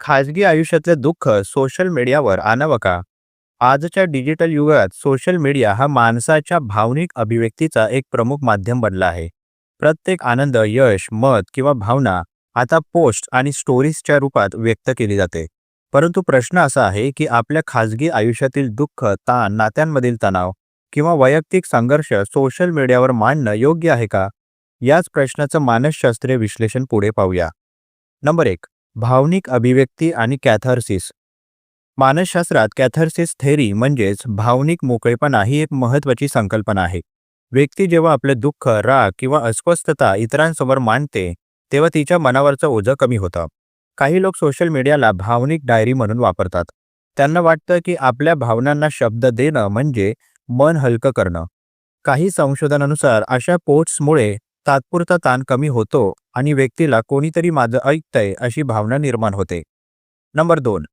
खाजगी आयुष्यातले दुःख सोशल मीडियावर आणावं का? आजच्या डिजिटल युगात सोशल मीडिया हा माणसाच्या भावनिक अभिव्यक्तीचा एक प्रमुख माध्यम बनला आहे. प्रत्येक आनंद यश मत किंवा भावना आता पोस्ट आणि स्टोरीजच्या रूपात व्यक्त केली जाते. परंतु प्रश्न असा आहे की आपल्या खाजगी आयुष्यातील दुःख ताण नात्यांमधील तणाव किंवा वैयक्तिक संघर्ष सोशल मीडियावर मांडणं योग्य आहे का? याच प्रश्नाचं मानसशास्त्रीय विश्लेषण पुढे पाहूया. नंबर एक भावनिक अभिव्यक्ती आणि कॅथर्सिस. मानसशास्त्रात कॅथर्सिस थेरी म्हणजेच भावनिक मोकळेपणा ही एक महत्वाची संकल्पना आहे. व्यक्ती जेव्हा आपले दुःख राग किंवा अस्वस्थता इतरांसमोर मांडते तेव्हा तिच्या मनावरचं ओझं कमी होतं. काही लोक सोशल मीडियाला भावनिक डायरी म्हणून वापरतात. त्यांना वाटतं की आपल्या भावनांना शब्द देणं म्हणजे मन हलकं करणं. काही संशोधनानुसार अशा पोस्ट्समुळे तात्पुरता ताण कमी होतो आणि व्यक्तीला कोणीतरी माझं ऐकतंय अशी भावना निर्माण होते. नंबर दोन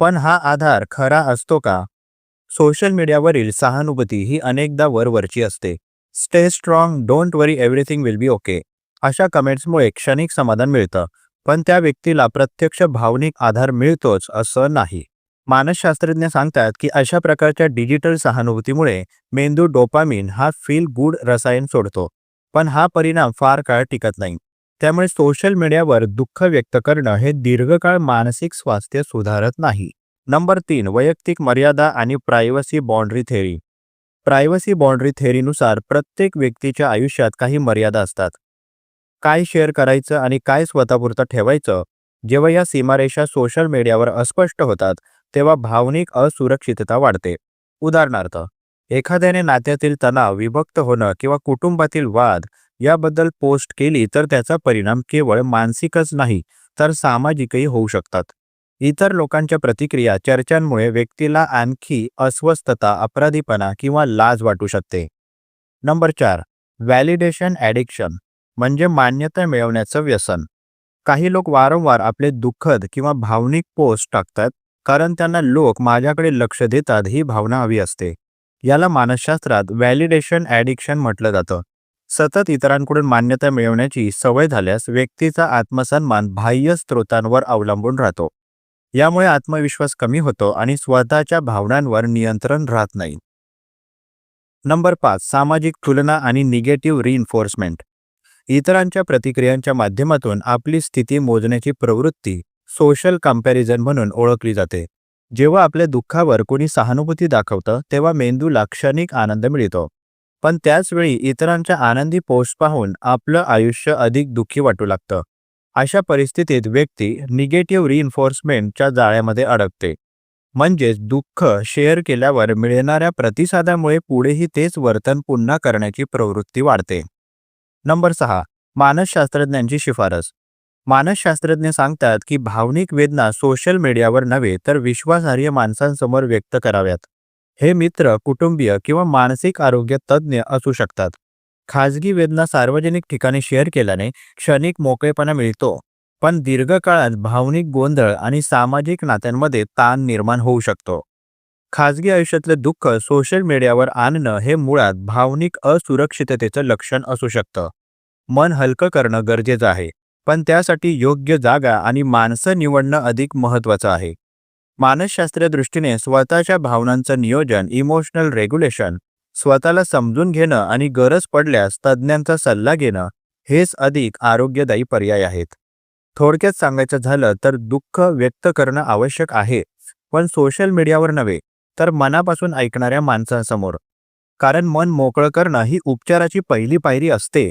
पण हा आधार खरा असतो का? सोशल मीडियावरील सहानुभूती ही अनेकदा वरवरची असते. Stay strong don't worry everything will be okay अशा कमेंट्समुळे क्षणिक समाधान मिळतं पण त्या व्यक्तीला प्रत्यक्ष भावनिक आधार मिळतोच असं नाही. मानसशास्त्रज्ञ सांगतात की अशा प्रकारच्या डिजिटल सहानुभूतीमुळे मेंदू डोपामिन हा फील गुड रसायन सोडतो. पण हा परिणाम फार काळ टिकत नाही. त्यामुळे सोशल मीडियावर दुःख व्यक्त करणं हे दीर्घकाळ मानसिक स्वास्थ्य सुधारत नाही. नंबर तीन वैयक्तिक मर्यादा आणि privacy boundary theory privacy boundary थेरीनुसार प्रत्येक व्यक्तीच्या आयुष्यात काही मर्यादा असतात. काय शेअर करायचं आणि काय स्वतःपुरतं ठेवायचं जेव्हा या सीमारेषा सोशल मीडियावर अस्पष्ट होतात तेव्हा भावनिक असुरक्षितता वाढते. उदाहरणार्थ एखाद्याने नात्यातील तणाव विभक्त होणं किंवा कुटुंबातील वाद याबद्दल पोस्ट केली तर त्याचा परिणाम केवळ मानसिकच नाही तर सामाजिकही होऊ शकतात. इतर लोकांच्या प्रतिक्रिया चर्चांमुळे व्यक्तीला आणखी अस्वस्थता अपराधीपणा किंवा लाज वाटू शकते. नंबर चार व्हॅलिडेशन ॲडिक्शन म्हणजे मान्यता मिळवण्याचं व्यसन. काही लोक वारंवार आपले दुःखद किंवा भावनिक पोस्ट टाकतात कारण त्यांना लोक माझ्याकडे लक्ष देतात ही भावना हवी असते. याला मानसशास्त्रात व्हॅलिडेशन ॲडिक्शन म्हटलं जातं. सतत इतरांकडून मान्यता मिळवण्याची सवय झाल्यास व्यक्तीचा आत्मसन्मान बाह्य स्रोतांवर अवलंबून राहतो. यामुळे आत्मविश्वास कमी होतो आणि स्वतःच्या भावनांवर नियंत्रण राहत नाही. नंबर पाच सामाजिक तुलना आणि निगेटिव्ह रिइन्फोर्समेंट इतरांच्या प्रतिक्रियांच्या माध्यमातून आपली स्थिती मोजण्याची प्रवृत्ती सोशल कंपॅरिझन म्हणून ओळखली जाते. जेव्हा आपल्या दुःखावर कोणी सहानुभूती दाखवतं तेव्हा मेंदूला क्षणिक आनंद मिळतो. पण त्याचवेळी इतरांच्या आनंदी पोस्ट पाहून आपलं आयुष्य अधिक दुःखी वाटू लागतं. अशा परिस्थितीत व्यक्ती निगेटिव्ह रिइन्फोर्समेंटच्या जाळ्यामध्ये अडकते. म्हणजेच दुःख शेअर केल्यावर मिळणाऱ्या प्रतिसादामुळे पुढेही तेच वर्तन पुन्हा करण्याची प्रवृत्ती वाढते. नंबर सहा मानसशास्त्रज्ञांची शिफारस. मानसशास्त्रज्ञ सांगतात की भावनिक वेदना सोशल मीडियावर नव्हे तर विश्वासार्ह माणसांसमोर व्यक्त कराव्यात. हे मित्र कुटुंबीय किंवा मानसिक आरोग्य तज्ज्ञ असू शकतात. खाजगी वेदना सार्वजनिक ठिकाणी शेअर केल्याने क्षणिक मोकळेपणा मिळतो पण दीर्घकाळात भावनिक गोंधळ आणि सामाजिक नात्यांमध्ये ताण निर्माण होऊ शकतो. खाजगी आयुष्यातले दुःख सोशल मीडियावर आणणं हे मुळात भावनिक असुरक्षिततेचं लक्षण असू शकतं. मन हलकं करणं गरजेचं आहे. पण त्यासाठी योग्य जागा आणि माणसं निवडणं अधिक महत्त्वाचं आहे. मानसशास्त्रीय दृष्टीने स्वतःच्या भावनांचं नियोजन इमोशनल रेग्युलेशन स्वतःला समजून घेणं आणि गरज पडल्यास तज्ज्ञांचा सल्ला घेणं हेच अधिक आरोग्यदायी पर्याय आहेत. थोडक्यात सांगायचं झालं तर दुःख व्यक्त करणं आवश्यक आहे पण सोशल मीडियावर नव्हे तर मनापासून ऐकणाऱ्या माणसांसमोर. कारण मन मोकळं करणं ही उपचाराची पहिली पायरी असते.